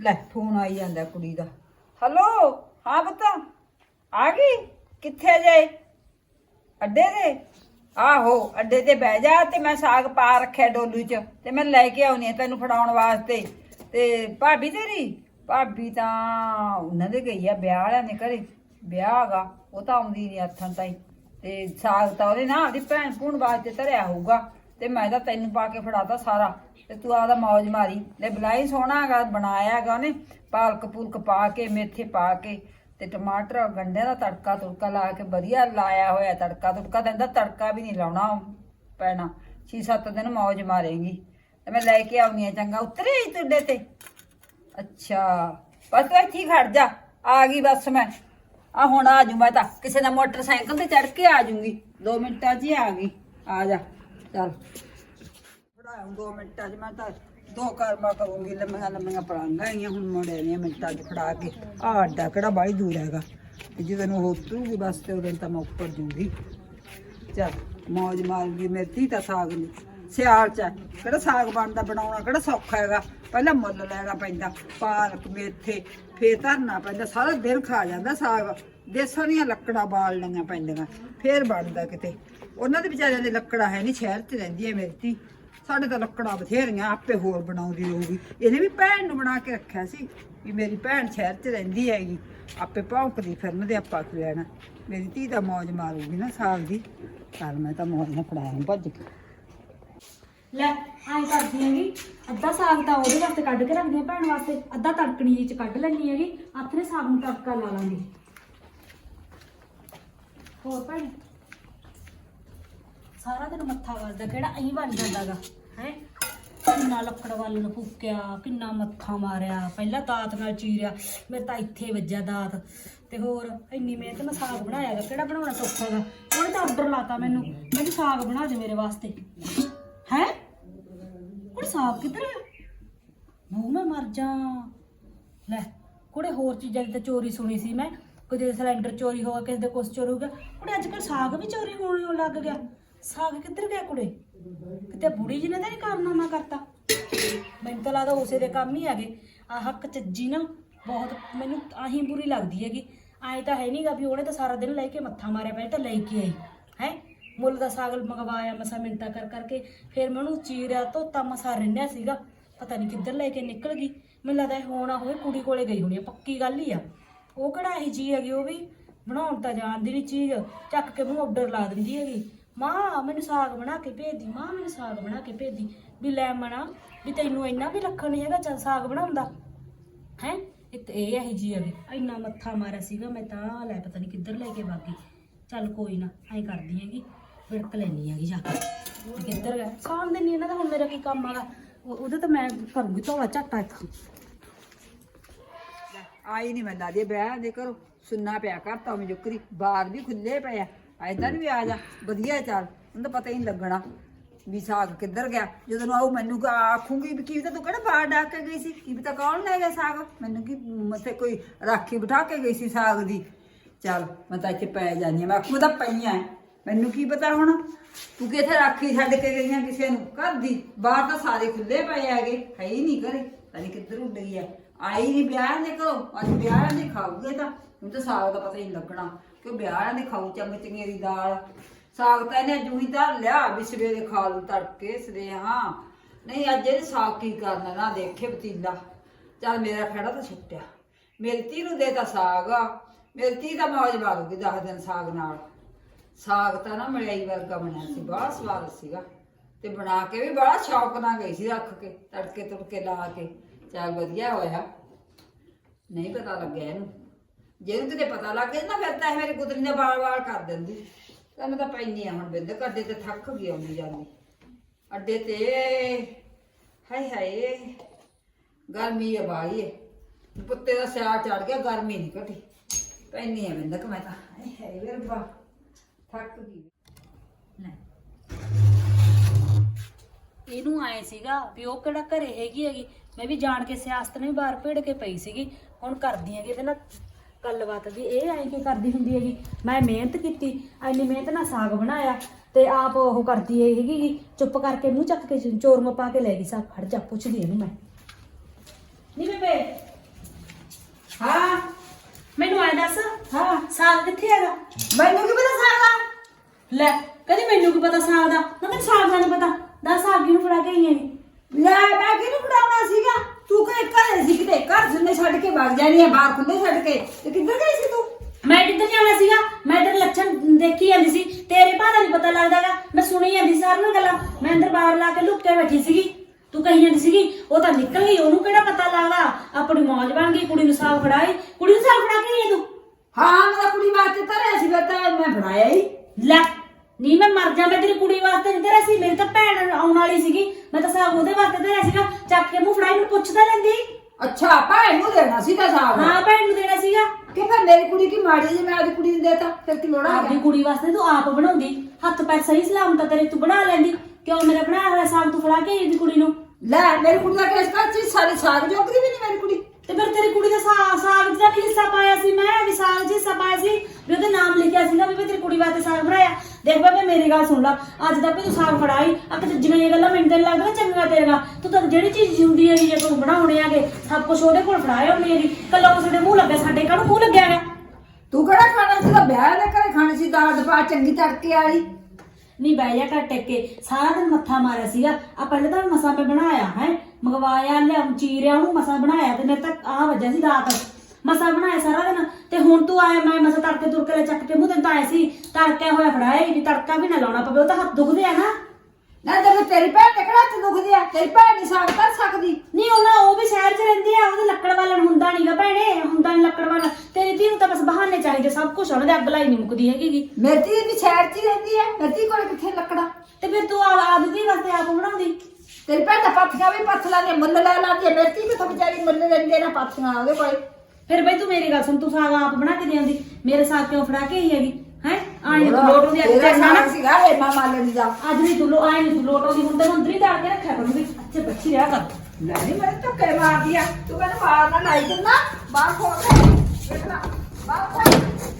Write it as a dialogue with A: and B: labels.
A: ਲੈ ਫੋਨ ਆਈ ਜਾਂਦਾ ਕੁੜੀ ਦਾ। ਹਲੋ ਹਾਂ ਬਤਾ ਆ ਗਈ? ਕਿੱਥੇ ਜੇ? ਅੱਡੇ ਤੇ? ਆਹੋ, ਅੱਡੇ ਤੇ ਬਹਿ ਜਾ ਤੇ ਮੈਂ ਸਾਗ ਪਾ ਰੱਖਿਆ ਡੋਲੂ 'ਚ ਤੇ ਮੈਂ ਲੈ ਕੇ ਆਉਣੀ ਆ ਤੈਨੂੰ ਫੜਾਉਣ ਵਾਸਤੇ। ਤੇ ਭਾਬੀ ਤੇਰੀ? ਭਾਬੀ ਤਾਂ ਉਹਨਾਂ ਦੇ ਗਈ ਆ, ਵਿਆਹ ਵਾਲਿਆਂ ਦੇ ਘਰੇ। ਵਿਆਹ ਹੈਗਾ, ਉਹ ਤਾਂ ਆਉਂਦੀ ਨਹੀਂ ਹੱਥਾਂ ਤਾਈ। ਤੇ ਸਾਗ ਤਾਂ ਉਹਦੇ ਨਾਲ ਆਪਦੀ ਭੈਣ ਭੂਣ ਵਾਸਤੇ ਧਰਿਆ ਹੋਊਗਾ। ਤੇ ਮੈਂ ਤਾਂ ਤੈਨੂੰ ਪਾ ਕੇ ਫੜਾਤਾ ਸਾਰਾ। ਤੇ ਤੂੰ ਆਦਾ ਮੌਜ ਮਾਰੀ। ਲੈ ਬਲਾਈ ਸੋਹਣਾ ਹੈਗਾ, ਬਣਾਇਆ ਹੈਗਾ ਉਹਨੇ। ਪਾਲਕ ਪੂਲਕ ਪਾ ਕੇ, ਮੇਥੇ ਪਾ ਕੇ, ਤੇ ਟਮਾਟਰ ਗੰਢੇ ਦਾ ਤੜਕਾ ਤੁੜਕਾ ਲਾ ਕੇ ਵਧੀਆ ਲਾਇਆ ਹੋਇਆ ਤੜਕਾ। ਤੁੜਕਾ ਕਹਿੰਦਾ ਤੜਕਾ ਵੀ ਨਹੀਂ ਲਾਉਣਾ ਪੈਣਾ। 6-7 ਦਿਨ ਮੌਜ ਮਾਰੇਗੀ। ਤੇ ਮੈਂ ਲੈ ਕੇ ਆਉਣੀ ਆ ਚੰਗਾ। ਉਤਰੇ ਹੀ ਤੁਹਾਡੇ ਤੇ। ਅੱਛਾ। ਬਸ ਤੂੰ ਇੱਥੇ ਹੀ ਖੜ ਜਾ। ਆ ਗਈ ਬਸ ਮੈਂ। ਆ ਹੁਣ ਆ ਜੂ ਮੈਂ ਤਾਂ। ਕਿਸੇ ਦਾ ਮੋਟਰਸਾਈਕਲ ਤੇ ਚੜ ਕੇ ਆ ਜੂੰਗੀ। 2 ਮਿੰਟਾਂ 'ਚ ਹੀ ਆ ਗਈ। ਆ ਜਾ। ਚੱਲ। ਫੜਾਉਂ 2 ਮਿੰਟਾਂ 'ਚ ਮੈਂ ਤਾਂ ਦੋ ਕਰਮਾ ਕਰੂੰਗੀ, ਲੰਮੀਆਂ ਲੰਮੀਆਂ ਪਰਾਂਗਾ ਆਈਆਂ ਹੁਣ ਮੁੰਡੇ ਨੇ ਮਿੰਟਾਂ 'ਚ ਫੜਾ ਕੇ। ਆ ਅੱਡਾ ਕਿਹੜਾ ਬਾਈ ਦੂਰ ਹੈਗਾ। ਤੇ ਜਦੋਂ ਨੂੰ ਉਹ ਬਸ ਤੇ ਉਦੋਂ ਤਾਂ ਮੈਂ ਉੱਪਰ ਜੂੰਗੀ ਚੱਲ, ਮੌਜ ਮਾਰਗੀ ਮੇਰੀ ਤਾਂ ਸਾਗ ਨੂੰ। ਸਿਆਲ ਚ ਕਿਹੜਾ ਸਾਗ ਬਣਦਾ, ਬਣਾਉਣਾ ਕਿਹੜਾ ਸੌਖਾ ਹੈਗਾ। ਪਹਿਲਾਂ ਮੁੱਲ ਲੈਣਾ ਪੈਂਦਾ, ਪਾਲਕ, ਮੇਥੇ, ਫੇਰ ਧਰਨਾ ਪੈਂਦਾ, ਸਾਰਾ ਦਿਨ ਖਾ ਜਾਂਦਾ ਸਾਗ। ਦੇਸਾਂ ਦੀਆਂ ਲੱਕੜਾਂ ਬਾਲਣੀਆਂ ਪੈਂਦੀਆਂ, ਫੇਰ ਬਣਦਾ ਕਿਤੇ। ਉਹਨਾਂ ਦੇ ਵਿਚਾਰਿਆਂ ਦੇ ਲੱਕੜਾਂ ਹੈ ਨਹੀਂ ਸ਼ਹਿਰ 'ਚ ਰਹਿੰਦੀ ਹੈ ਮੇਰੀ ਧੀ। ਸਾਡੇ ਤਾਂ ਲੱਕੜਾਂ ਬਥੇਰੀਆਂ, ਆਪੇ ਹੋਰ ਬਣਾਉਂਦੀ ਰਹੂਗੀ। ਇਹਨੇ ਵੀ ਭੈਣ ਨੂੰ ਬਣਾ ਕੇ ਰੱਖਿਆ ਸੀ ਵੀ ਮੇਰੀ ਭੈਣ ਸ਼ਹਿਰ 'ਚ ਰਹਿੰਦੀ ਹੈਗੀ। ਆਪੇ ਭੌਂਕਦੀ ਫਿਰਨ ਦੇ ਆਪਾਂ ਕੀ ਲੈਣਾ ਮੇਰੀ ਧੀ ਦਾ ਮੌਜ ਮਾਰੂਗੀ ਨਾ ਸਾਲ ਦੀ। ਚੱਲ ਮੈਂ ਤਾਂ ਮੌਜ ਨਾਲ ਫੜਾਇਆ ਭੱਜ ਕੇ।
B: ਲੈ ਐਂ ਕਰਦੀ ਹੈਗੀ। ਅੱਧਾ ਸਾਗ ਤਾਂ ਉਹਦੇ ਵਾਸਤੇ ਕੱਢ ਕੇ ਰੱਖਦੀ ਆ ਭੈਣ ਵਾਸਤੇ। ਅੱਧਾ ਤੜਕਣੀ ਜੀ ਚ ਕੱਢ ਲੈਣੀ ਹੈਗੀ। ਆਥਰੇ ਸਾਗ ਨੂੰ ਤੜਕਾ ਲਾ ਲਾਂਗੇ। ਹੋਰ ਭੈਣ ਸਾਰਾ ਦਿਨ ਮੱਥਾ ਵੱਜਦਾ, ਕਿਹੜਾ ਐਂ ਬਣ ਜਾਂਦਾਗਾ, ਹੈ? ਕਿੰਨਾ ਲੱਕੜ ਵੱਲ ਨੂੰ ਫੂਕਿਆ, ਕਿੰਨਾ ਮੱਥਾ ਮਾਰਿਆ, ਪਹਿਲਾਂ ਦਾਤ ਨਾਲ ਚੀਰਿਆ ਮੇਰੇ ਤਾਂ ਇੱਥੇ ਵੱਜਿਆ ਦਾਤ। ਤੇ ਹੋਰ, ਇੰਨੀ ਮਿਹਨਤ ਨਾਲ ਸਾਗ ਬਣਾਇਆਗਾ, ਕਿਹੜਾ ਬਣਾਉਣਾ ਸੌਖਾ ਗਾ ਉਹਨੇ ਤਾਂ ਆਰਡਰ ਲਾਤਾ ਮੈਨੂੰ ਕਹਿੰਦੀ ਸਾਗ ਬਣਾ ਦੇ ਮੇਰੇ ਵਾਸਤੇ। ਹੈ? ਹੁਣ ਸਾਗ ਕਿੱਧਰ ਆ? ਮੂੰਹ ਮੈਂ ਮਰ ਜਾ। ਲੈ, ਕੁੜੇ ਹੋਰ ਚੀਜ਼ਾਂ ਦੀ ਤਾਂ ਚੋਰੀ ਸੁਣੀ ਸੀ ਮੈਂ। ਕੋਈ ਦੇ ਸਿਲੰਡਰ ਚੋਰੀ ਹੋ ਗਿਆ, ਕਿਸੇ ਦੇ ਕੁਛ ਚੋਰੀ ਹੋ ਗਿਆ। ਕੁੜੇ, ਅੱਜ ਕੱਲ ਸਾਗ ਵੀ ਚੋਰੀ ਹੋਣ ਲੱਗ ਗਿਆ। ਸਾਗ ਕਿੱਧਰ ਗਿਆ ਕੁੜੇ? ਕਿਤੇ ਬੁੜੀ ਜੀ ਨੇ ਤਾਂ ਨਹੀਂ ਕਾਰਨਾਮਾ ਕਰਤਾ? ਮੈਨੂੰ ਤਾਂ ਲੱਗਦਾ ਉਸੇ ਦੇ ਕੰਮ ਹੀ ਹੈਗੇ। ਆ ਹੱਕ ਚੱਜੀ ਨਾ, ਬਹੁਤ ਮੈਨੂੰ ਆਹੀ ਬੁਰੀ ਲੱਗਦੀ ਹੈਗੀ। ਐਂ ਤਾਂ ਹੈ ਨਹੀਂਗਾ ਵੀ ਉਹਨੇ ਤਾਂ ਸਾਰਾ ਦਿਨ ਲੈ ਕੇ ਮੱਥਾ ਮਾਰਿਆ ਪਹਿਲੇ ਤਾਂ ਲੈ ਕੇ ਆਈ। ਹੈ? ਮੁੱਲ ਦਾ ਸਾਗ ਮੰਗਵਾਇਆ, ਮਸਾ ਮਿੰਟਾਂ ਕਰ ਕਰਕੇ। ਫਿਰ ਮੈਂ ਉਹਨੂੰ ਚੀਰਿਆ, ਧੋਤਾ, ਮਸਾ ਰਿੰਨਿਆ ਸੀਗਾ। ਪਤਾ ਨਹੀਂ ਕਿੱਧਰ ਲੈ ਕੇ ਨਿਕਲ ਗਈ। ਮੈਨੂੰ ਲੱਗਦਾ ਇਹ ਹੋਣਾ ਹੋਵੇ ਕੁੜੀ ਕੋਲੇ ਗਈ ਹੋਣੀ ਆ, ਪੱਕੀ ਗੱਲ ਹੀ ਆ। ਉਹ ਕਿਹੜਾ ਇਹ ਜੀ ਹੈਗੀ, ਉਹ ਵੀ ਬਣਾਉਣ ਤਾਂ ਜਾਣਦੀ ਨਹੀਂ ਚੀਜ਼। ਚੱਕ ਕੇ ਮੂੰਹ ਆਰਡਰ ਲਾ ਦਿੰਦੀ ਹੈਗੀ। ਮਾਂ, ਮੈਨੂੰ ਸਾਗ ਬਣਾ ਕੇ ਭੇਜਦੀ ਮਾਂ, ਮੈਨੂੰ ਸਾਗ ਬਣਾ ਕੇ ਭੇਜਦੀ ਵੀ ਲੈ ਮਣਾ, ਵੀ ਤੈਨੂੰ ਇੰਨਾ ਵੀ ਲੱਖਣ ਨਹੀਂ ਹੈਗਾ ਚੱਲ ਸਾਗ ਬਣਾਉਂਦਾ ਹੈ? ਇੱਕ ਇਹ ਇਹ ਜੀ ਹੈਗੀ ਇੰਨਾ ਮੱਥਾ ਮਾਰਿਆ ਸੀਗਾ, ਮੈਂ ਤਾਂ ਲੈ ਪਤਾ ਨਹੀਂ ਕਿੱਧਰ ਲੈ ਕੇ ਬਾਗੀ ਚੱਲ ਕੋਈ ਨਾ, ਐਂ ਕਰਦੀ ਹੈਗੀ, ਵਿੜਕ ਲੈਣੀ ਹੈਗੀ ਜਾ ਕੇ। ਤੇ ਕਿੱਧਰ ਗਿਆ? ਖਾਣ ਦੇ ਨਹੀਂ ਇਹਨਾਂ ਦਾ, ਹੁਣ ਮੇਰਾ ਕੀ ਕੰਮ ਆਗਾ ਉਹਦੇ ਤਾਂ ਮੈਂ ਕਰੂੰਗੀ ਧੋਲਾ ਝੱਟਾ ਇੱਥੋਂ
A: ਆਈ ਨਹੀਂ ਮੈਂ ਦਾਦੀ ਬਹਿ ਦੇ ਕਰੋ ਸੁੰਨਾ ਪਿਆ ਕਰਤਾ ਮੈਂ ਜੁਕਰੀ ਬਾਹਰ ਵੀ ਖੁੱਲੇ ਪਿਆ ਐਦਾਂ ਵੀ ਆ ਜਾ, ਵਧੀਆ ਚੱਲ। ਉਹਨੂੰ ਤਾਂ ਪਤਾ ਹੀ ਨਹੀਂ ਲੱਗਣਾ ਵੀ ਸਾਗ ਕਿੱਧਰ ਗਿਆ। ਜਦੋਂ ਨੂੰ ਮੈਨੂੰ ਕਾ- ਆਖੂੰਗੀ ਵੀ ਕੀ ਤਾਂ ਤੂੰ ਕਿਹੜਾ ਬਾਹਰ ਡਾਕ ਕੇ ਗਈ ਸੀ? ਕੀ ਪਤਾ ਕੌਣ ਲੈ ਗਿਆ ਸਾਗ? ਮੈਨੂੰ ਕੀ ਮੱਥੇ ਕੋਈ ਰਾਖੀ ਬਿਠਾ ਕੇ ਗਈ ਸੀ ਸਾਗ ਦੀ। ਚੱਲ, ਮੈਂ ਤਾਂ ਇੱਥੇ ਪੈ ਜਾਨੀ ਆ ਮੈਂ ਆਖੂ ਤਾਂ ਪਈਆਂ ਐ। ਮੈਨੂੰ ਕੀ ਪਤਾ ਹੁਣ? ਤੂੰ ਕਿੱਥੇ ਰਾਖੀ ਛੱਡ ਕੇ ਗਈਆਂ ਕਿਸੇ ਨੂੰ? ਘਰ ਦੀ। ਬਾਹਰ ਤਾਂ ਸਾਰੇ ਖੁੱਲੇ ਪਏ ਹੈਗੇ। ਹੈ ਹੀ ਨਹੀਂ ਘਰੇ। ਪਤਾ ਕਿੱਧਰ ਉੱਡ ਗਈ ਹੈ। ਆਈ ਨਹੀਂ, ਵਿਆਹ ਦੇ ਕਰੋ ਅੱਜ ਵਿਆਹ ਦੇ ਖਾਊਗੇ ਤਾਂ। ਹੁਣ ਤਾਂ ਸਾਗ ਦਾ ਪਤਾ ਹੀ ਨਹੀਂ ਲੱਗਣਾ। ਕਿ ਵਿਆਹ ਦੇ ਖਾਊ ਚੰਗ ਚੰਗੇਰੀ ਦਾਲ? ਸਾਗ ਤਾਂ ਇਹਨੇ ਜੂਹੀ ਧਰ ਲਿਆ ਵੀ ਸਵੇਰੇ ਖਾ ਲੂ ਤੜਕੇ, ਸਵੇਰੇ ਹਾਂ। ਨਹੀਂ, ਅੱਜ ਇਹ ਸਾਗ ਕੀ ਕਰਨਾ ਨਾ ਦੇਖੇ ਪਤੀਲਾ। ਚੱਲ ਮੇਰਾ ਖੜਾ ਤਾਂ ਛੁੱਟਿਆ ਮੇਰੀ ਧੀ ਨੂੰ ਦੇਤਾ ਸਾਗ। ਮੇਰੀ ਧੀ ਦਾ ਮੌਜ ਮਾਰੂਗੀ ਦਸ ਦਿਨ ਸਾਗ ਨਾਲ। ਸਾਗ ਤਾਂ ਨਾ ਮਲਾਈ ਵਰਗਾ ਬਣਿਆ ਸੀ, ਬੜਾ ਸਵਾਦ ਸੀਗਾ। ਤੇ ਬਣਾ ਕੇ ਵੀ ਬੜਾ ਸ਼ੌਕ ਨਾਲ ਗਈ ਸੀ ਰੱਖ ਕੇ ਤੜਕੇ ਤੁੜਕੇ ਲਾ ਕੇ। ਚੱਲ ਵਧੀਆ ਹੋਇਆ। ਨਹੀਂ ਪਤਾ ਲੱਗਿਆ ਇਹਨੂੰ। ਜੇ ਇਹਨੂੰ ਕਿਤੇ ਪਤਾ ਲੱਗ ਗਿਆ ਨਾ, ਫਿਰ ਤਾਂ ਇਹ ਮੇਰੀ ਕੁਦਰੀ ਨੇ ਵਾਲ-ਵਾਲ ਕਰ ਦਿੰਦੀ। ਤਾਂ ਮੈਂ ਤਾਂ ਪੈਣੀ ਆ ਹੁਣ ਬਿੰਦ ਕੱਡੇ ਤੇ ਥੱਕ ਗਈ ਆਉਂਦੀ ਜਾਂਦੀ। ਅੱਡੇ ਤੇ, ਹਾਏ ਹਾਏ, ਗਰਮੀ ਆ ਬਾਈ ਪੁੱਤੇ ਦਾ ਸਿਆਲ ਚੜ ਗਿਆ, ਗਰਮੀ ਨਹੀਂ ਘਟੀ। ਪੈਣੀ ਆ ਬਿੰਦਕ ਮੈਂ ਤਾਂ, ਹਾਏ ਹਾਏ, ਵੇ ਰੱਬਾ, ਥੱਕ ਗਈ। ਲੈ।
B: ਇਹਨੂੰ ਆਏ ਸੀਗਾ ਵੀ ਉਹ ਕਿਹੜਾ ਘਰੇ ਹੈਗੀ ਹੈਗੀ। ਮੈਂ ਵੀ ਜਾਣ ਕੇ ਸਿਆਸਤ ਨੂੰ ਨੇ ਬਾਹਰ ਭੇੜ ਕੇ ਪਈ ਸੀਗੀ। ਹੁਣ ਕਰਦੀ ਹੈਗੀ ਇਹਦੇ ਨਾਲ ਗੱਲਬਾਤ ਵੀ ਇਹ ਐਂ ਕਿ ਕਰਦੀ ਹੁੰਦੀ ਹੈਗੀ। ਮੈਂ ਮਿਹਨਤ ਕੀਤੀ ਐਨੀ ਮਿਹਨਤ ਨਾਲ ਸਾਗ ਬਣਾਇਆ ਤੇ ਆਪ ਉਹ ਕਰਦੀ ਹੈਗੀ ਗੀ, ਚੁੱਪ ਕਰਕੇ ਮੂੰਹ ਚੱਕ ਕੇ ਚੋਰ ਮਪਾ ਕੇ ਲੈ ਗਈ ਸਾਗ ਖੜ ਜਾ ਪੁੱਛਦੀ ਇਹਨੂੰ ਮੈਂ। ਨੀ ਬੇਬੇ। ਹਾਂ। ਮੈਨੂੰ ਐਂ ਦੱਸ ਹਾਂ। ਸਾਗ ਕਿੱਥੇ ਹੈਗਾ?
A: ਮੈਨੂੰ ਕੀ ਪਤਾ ਸਾਗ ਦਾ?
B: ਲੈ ਕਦੀ ਮੈਨੂੰ ਕੀ ਪਤਾ ਸਾਗ ਦਾ? ਮੈਂ ਸਾਗ ਦਾ ਨਹੀਂ ਪਤਾ। ਦੱਸ ਆਗੀ ਨੂੰ ਫੜਾ ਕੇ ਆਈ ਐ
A: ਲੈ ਮੈਂ ਕਿਹਨੂੰ ਫੜਾਉਣਾ ਸੀਗਾ? ਤੂੰ ਕਿ ਘਰੇ ਸੀ ਕਿਤੇ? ਘਰ ਜਿੰਨੇ ਛੱਡ ਕੇ ਵਗ ਜਾਣੀ ਆ, ਬਾਹਰ ਖੁੱਲੇ ਛੱਡ ਕੇ। ਤੇ ਕਿੱਧਰ ਗਈ ਸੀ ਤੂੰ?
B: ਮੈਂ ਕਿੱਧਰ ਜਾਣਾ ਸੀਗਾ? ਮੈਂ ਤੇਰੇ ਲੱਛਣ ਦੇਖੀ ਜਾਂਦੀ ਸੀ। ਤੇਰੇ ਭਾਅ ਦਾ ਨਹੀਂ ਪਤਾ ਲੱਗਦਾਗਾ ਮੈਂ ਸੁਣੀ ਜਾਂਦੀ ਸੀ ਸਾਰੀਆਂ ਗੱਲਾਂ। ਮੈਂ ਅੰਦਰ ਬਾਹਰ ਲਾ ਕੇ ਲੁੱਕ ਕੇ ਬੈਠੀ ਸੀਗੀ। ਤੂੰ ਕਹੀ ਜਾਂਦੀ ਸੀਗੀ, ਉਹ ਤਾਂ ਨਿਕਲ ਗਈ, ਉਹਨੂੰ ਕਿਹੜਾ ਪਤਾ ਲੱਗਦਾ? ਆਪਣੀ ਮੌਜ ਬਣ ਗਈ, ਕੁੜੀ ਨੂੰ ਸਾਗ ਫੜਾਏ ਕੁੜੀ ਨੂੰ ਸਾਗ ਫੜਾ ਕੇ ਆਈ ਹੈ ਤੂੰ
A: ਹਾਂ ਮੈਂ ਕੁੜੀ ਵਾਸਤੇ ਧਰਿਆ ਸੀ ਫਿਰ ਤਾਂ ਮੈਂ ਫੜਾਇਆ ਹੀ
B: ਲੈ ਨਹੀਂ ਮੈਂ ਮਰ ਜਾ ਮੈਂ ਤੇਰੀ ਕੁੜੀ ਵਾਸਤੇ ਨਹੀਂ ਧਰਿਆ ਸੀ ਮੇਰੀ ਤਾਂ ਭੈਣ ਆਉਣ ਵਾਲੀ ਸੀਗੀ ਮੈਂ ਤਾਂ ਸਾਗ ਉਹਦੇ ਵਾਸਤੇ ਧਰਿਆ ਸੀਗਾ ਚੱਕ ਕੇ ਮੂੰਹ ਫੜਾਈ ਮੈਨੂੰ ਪੁੱਛਦਾ ਲੈਂਦੀ
A: ਅੱਛਾ ਭਾਈ ਨੂੰ ਦੇਣਾ ਸੀ ਤਾਂ ਸਾਗ
B: ਹਾਂ ਭੈਣ ਨੂੰ ਦੇਣਾ ਸੀਗਾ।
A: ਕਿ ਫਿਰ ਮੇਰੀ ਕੁੜੀ ਕੀ ਮਾੜੀ ਜੀ ਮੈਂ ਆਪਦੀ ਕੁੜੀ ਨੂੰ ਦੇਤਾ ਫਿਰ ਕੀ ਲੋੜਾ
B: ਆਪਦੀ ਕੁੜੀ ਵਾਸਤੇ ਤੂੰ ਆਪ ਬਣਾਉਂਦੀ। ਹੱਥ ਪੈਰ ਸਹੀ ਸਲਾਮਤ ਤੇਰੇ ਤੂੰ ਬਣਾ ਲੈਂਦੀ। ਕਿਉਂ ਮੇਰਾ ਬਣਾਇਆ ਹੋਇਆ ਸਾਗ ਤੂੰ ਫੜਾ ਕੇ ਆਈ ਦੀ ਕੁੜੀ ਨੂੰ?
A: ਲੈ ਮੇਰੀ ਕੁੜੀ ਦਾ ਕੇਸ ਕਰ ਚੀ ਸਾਰੀ ਸਾਗ ਜੋਗਦੀ ਵੀ ਨਹੀਂ ਮੇਰੀ ਕੁੜੀ।
B: ਤੇ ਫਿਰ ਤੇਰੀ ਕੁੜੀ ਦਾ ਸਾਗ ਸਾਗ ਦਾ ਵੀ ਹਿੱਸਾ ਪਾਇਆ ਸੀ? ਮੈਂ ਵੀ ਸਾਗ 'ਚ ਹਿੱਸਾ ਪਾਇਆ ਸੀ। ਵੀ ਉਹਦੇ ਨਾਮ ਲਿਖਿਆ ਸੀਗਾ ਵੀ ਮੈਂ ਤੇਰੀ ਕੁੜੀ ਵਾਸਤੇ ਸਾਗ ਬਣਾਇਆ। ਦੇਖ ਬਾਬੇ ਮੇਰੀ ਗੱਲ ਸੁਣ ਲੈ। ਅੱਜ ਤੱਕ ਤੂੰ ਸਾਗ ਫੜਾਈ ਆ ਕਿ ਜਿਵੇਂ ਇਹ ਗੱਲਾਂ ਮੈਨੂੰ ਤਾਂ ਨੀ ਲੱਗਦਾ ਚੰਗਾ ਤੇਰਾ ਤੂੰ ਤਾਂ ਜਿਹੜੀ ਚੀਜ਼ ਹੁੰਦੀ ਹੈ ਜੇ ਤੂੰ ਬਣਾਉਣੇ ਆਗੇ ਸਭ ਕੁਝ ਉਹਦੇ ਕੋਲ ਫੜਾਇਆ ਹੁੰਦੀ ਹੈਗੀ। ਕੱਲਾ ਕਿਸੇ ਦੇ ਮੂੰਹ ਲੱਗਿਆ ਸਾਡੇ ਕਾਹਨੂੰ ਮੂੰਹ ਲੱਗਿਆ ਹੈਗਾ
A: ਤੂੰ ਕਿਹੜਾ ਖਾਣਾ ਸੀ ਤਾਂ ਵਿਆਹ ਦੇ ਘਰੇ ਖਾਣੀ ਸੀ ਦਾਲ ਦਪਾ ਚੰਗੀ ਤੜਕੇ ਵਾਲੀ
B: ਨਹੀਂ ਬਹਿ ਜਾ ਘਰ ਟਿਕ ਕੇ। ਸਾਰਾ ਦਿਨ ਮੱਥਾ ਮਾਰਿਆ ਸੀਗਾ। ਆ ਪਹਿਲੇ ਤਾਂ ਮਸਾਂ ਮੈਂ ਬਣਾਇਆ ਹੈ। ਮੰਗਵਾਇਆ ਲਿਆ ਚੀਰਿਆ ਉਹਨੂੰ ਮਸਾਂ ਬਣਾਇਆ ਤੇ ਮੇਰੇ ਤੱਕ ਆ ਵੱਜਿਆ ਸੀ ਰਾਤ। ਮਸਾਂ ਬਣਾਇਆ ਸਾਰਾ ਦਿਨ। ਤੇ ਹੁਣ ਤੂੰ ਆਇਆ ਮੈਂ ਮਸਾਂ ਤੜਕੇ ਤੁਰਕੇ ਲੈ ਚੱਕ ਕੇ ਮੂੰਹ ਤੇ ਤਾਂ ਆਏ ਸੀ। ਤੜਕਿਆ ਹੋਇਆ ਫੜਾਇਆ ਹੀ ਵੀ ਤੜਕਾ ਵੀ ਨਾ ਲਾਉਣਾ ਪਵੇ ਉਹ ਤਾਂ ਹੱਥ ਦੁਖਦੇ ਆ ਨਾ।
A: ਨਾ ਫਿਰ ਤੇਰੀ ਭੈਣ ਦੇ ਕਿਹੜਾ ਹੱਥ ਦੁਖਦੇ ਆ ਤੇਰੀ ਭੈਣ ਨਹੀਂ ਸਾਗ ਕਰ ਸਕਦੀ।
B: ਨਹੀਂ ਉਹਨਾਂ ਉਹ ਵੀ ਸ਼ਹਿਰ 'ਚ ਰਹਿੰਦੀ ਆ ਉਹਦੇ ਲੱਕੜ ਵਾਲਣ ਹੁੰਦਾ ਨਹੀਂਗਾ ਭੈਣੇ ਹੁੰਦਾ ਨਹੀਂ ਲੱਕੜ ਵਾਲਾ। ਤੇਰੀ ਧੀ ਨੂੰ ਤਾਂ ਬਸ ਬਹਾਨੇ ਚਾਹੀਦੇ ਸਭ ਕੁਝ ਉਹਨਾਂ ਦੇ ਅੱਗ ਲਾਈ ਨਹੀਂ ਮੁੱਕਦੀ ਹੈਗੀ ਗੀ।
A: ਮੇਰੀ ਵੀ ਸ਼ਹਿਰ 'ਚ ਹੀ ਰਹਿੰਦੀ ਹੈ ਮੇਰੀ ਕੋਲ ਕਿੱਥੇ ਲੱਕੜਾ?
B: ਤੇ ਫਿਰ ਤੂੰ ਆ ਆਦਦੀ ਵਾਸਤੇ ਆਪ ਬਣਾਉਂਦੀ।
A: ਤੇਰੀ ਭੈਣ ਤਾਂ ਪਾਥੀਆਂ ਵੀ ਪੱਥ ਲਾਂਦੇ ਮੁੱਲ ਲੈ ਲਾਂਦੀ ਹੈ ਮੇਰੀ ਵੀ ਤਾਂ ਵਿਚਾਰੀ ਮੁੱਲ ਲੈਂਦੀ ਨਾ ਪਾਥੀਆਂ ਉਹਦੇ ਕੋਲ।
B: ਫਿਰ ਬਈ ਤੂੰ ਮੇਰੀ ਗੱਲ ਸੁਣ ਤੂੰ ਸਾਗ ਆਪ ਬਣਾ ਕੇ ਦੇਉਂਦੀ ਮੇਰੇ ਸਾਗ ਕਿਉਂ ਫੜਾ ਕੇ ਆਈ ਹੈਗੀ? ਹੈ? ਤੂੰ ਲੋਟੋ ਦੀ
A: ਤੇਰਾ
B: ਅੱਛੇ
A: ਸਾਗ ਇਹ ਮਾਮਾ ਲੈਂਦੀ ਦਾ।
B: ਅੱਜ ਨਹੀਂ ਤੂੰ ਲੋ ਨਹੀਂ ਤੂੰ ਲੋਟੋ ਦੀ ਹੁਣ ਤੈਨੂੰ ਅੰਦਰ ਹੀ ਕੇ ਰੱਖਿਆ ਕਰੂੰਗੀ। ਅੱਛੇ ਬੱਚੀ ਰਿਹਾ ਕਰ।
A: ਨਹੀਂ ਮੇਰੇ ਧੱਕੇ ਮਾਰਦੀ ਆ। ਤੂੰ ਮੈਨੂੰ ਮਾਰ ਨਾ ਲਾਈ ਦਿੰਦਾ। ਬਾਹਰ ਖੋਲ ਦੇ ਵੇਖਣਾ ਬਾਹਰ ਖੋਲ।